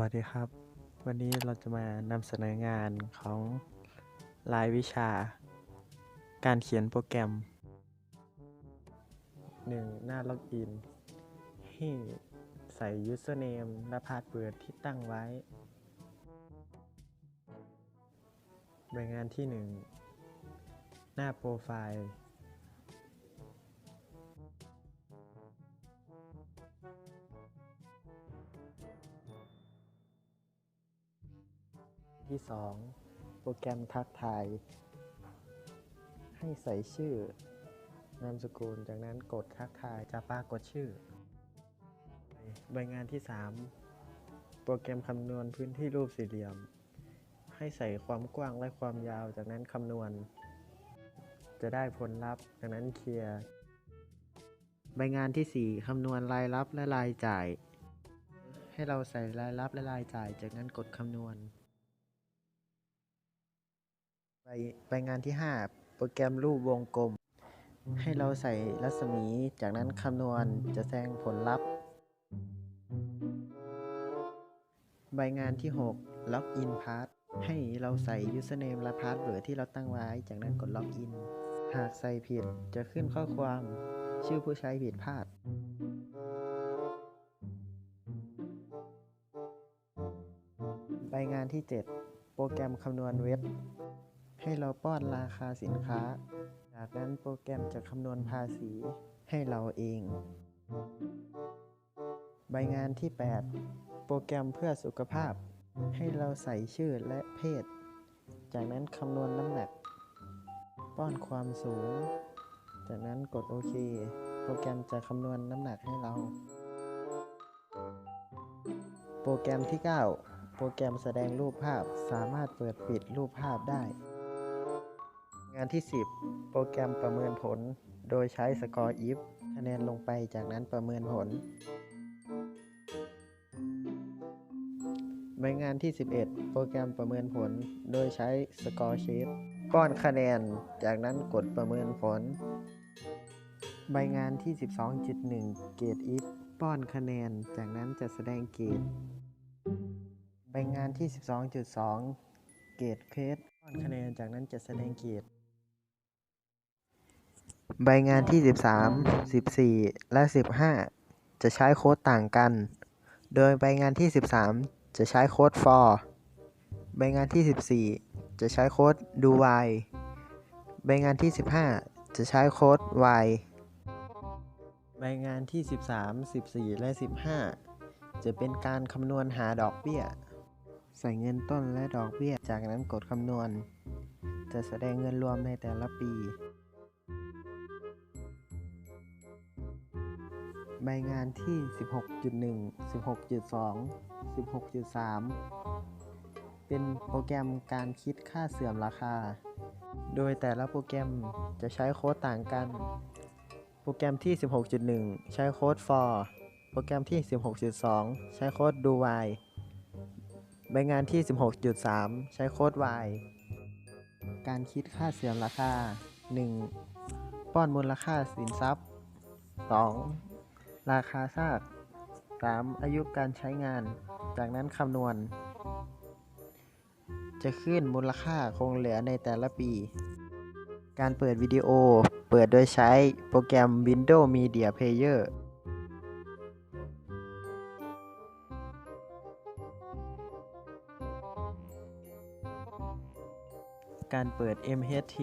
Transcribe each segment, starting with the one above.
วัสดีครับ วันนี้เราจะมานำเสนองานของรายวิชา การเขียนโปรแกรม 1. หน้าล็อกอิน ให้ใส่ username และ password ที่ตั้งไว้ ใบงานที่ 1 หน้าโปรไฟล์ ที่ 2 โปรแกรมทักทาย ให้ใส่ชื่อนามสกุล จากนั้นกดทักทายจะปรากฏชื่อ ใบงานที่ 3 โปรแกรมคำนวณพื้นที่รูปสี่เหลี่ยม ให้ใส่ความกว้างและความยาว จากนั้นคำนวณ จะได้ผลลัพธ์ จากนั้นเคลียร์ ใบงานที่ 4 คำนวณรายรับและรายจ่าย ให้เราใส่รายรับและรายจ่าย จากนั้นกดคำนวณ ใบใบงานที่ 5 โปรแกรมรูปวงกลม ให้เราใส่รัศมี จากนั้นคำนวณจะแสดงผลลัพธ์ ใบงานที่ 6 ล็อกอินพาสให้เราใส่ username และ password ที่เราตั้งไว้ จากนั้นกดล็อกอิน หากใส่ผิดจะขึ้นข้อความ ชื่อผู้ใช้ผิดพลาด ใบงานที่ 7 โปรแกรมคำนวณเว็บ ให้เราป้อนราคาสินค้า จากนั้นโปรแกรมจะคำนวณภาษีให้เราเอง ใบงานที่ 8 โปรแกรมเพื่อสุขภาพ ให้เราใส่ชื่อและเพศ จากนั้นคำนวณน้ำหนัก ป้อนความสูง จากนั้นกดโอเค โปรแกรมจะคำนวณน้ำหนักให้เรา โปรแกรมที่ 9 โปรแกรมแสดงรูปภาพสามารถเปิดปิดรูปภาพได้ งานที่ 10 โปรแกรมประเมินผล โดยใช้สกอร์ if คะแนนลงไปจากนั้นประเมินผล ใบงานที่ 11 โปรแกรมประเมินผล โดยใช้สกอร์ชีตป้อนคะแนน จากนั้นกดประเมินผล ใบงานที่ 12.1 เกรด if ป้อนคะแนน จากนั้นจะแสดงเกรด ใบงานที่ 12.2 เกรดเพจป้อนคะแนน จากนั้นจะแสดงเกรด ใบงานที่ 13 14 และ 15 จะใช้โค้ดต่างกัน โดยใบงานที่ 13 จะใช้โค้ด for ใบงานที่ 14 จะใช้โค้ด do while ใบงานที่ 15 จะใช้โค้ด while ใบงานที่ 13 14 และ 15 จะเป็นการคำนวณหาดอกเบี้ย ใส่เงินต้นและดอกเบี้ย จากนั้นกดคำนวณ จะแสดงเงินรวมในแต่ละปี ใบงานที่ 16.1 16.2 16.3 เป็นโปรแกรมการคิดค่าเสื่อมราคา โดยแต่ละโปรแกรมจะใช้โค้ดต่างกัน โปรแกรมที่ 16.1 ใช้โค้ด for โปรแกรมที่ 16.2 ใช้โค้ด do while ใบงานที่ 16.3 ใช้โค้ด while การคิดค่าเสื่อมราคา 1. ป้อนมูลค่าสินทรัพย์ 2. ราคาซาก 3. อายุการใช้งาน จากนั้นคำนวณ จะขึ้นมูลค่าคงเหลือในแต่ละปี การเปิดวิดีโอ เปิดโดยใช้โปรแกรม Windows Media Player การเปิด MHT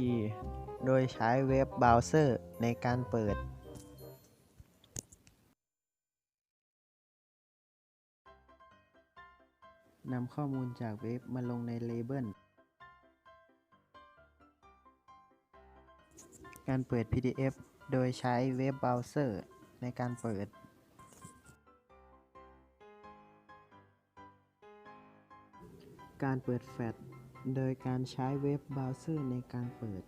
โดยใช้เว็บเบราว์เซอร์ในการเปิด นำข้อมูลจากเว็บมาลงในเลเบลการเปิด PDF โดยใช้เว็บเบราว์เซอร์ในการเปิด การเปิดแฟลชโดยการใช้เว็บเบราว์เซอร์ในการเปิด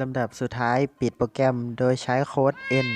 ลำดับสุดท้ายปิดโปรแกรมโดยใช้โค้ด N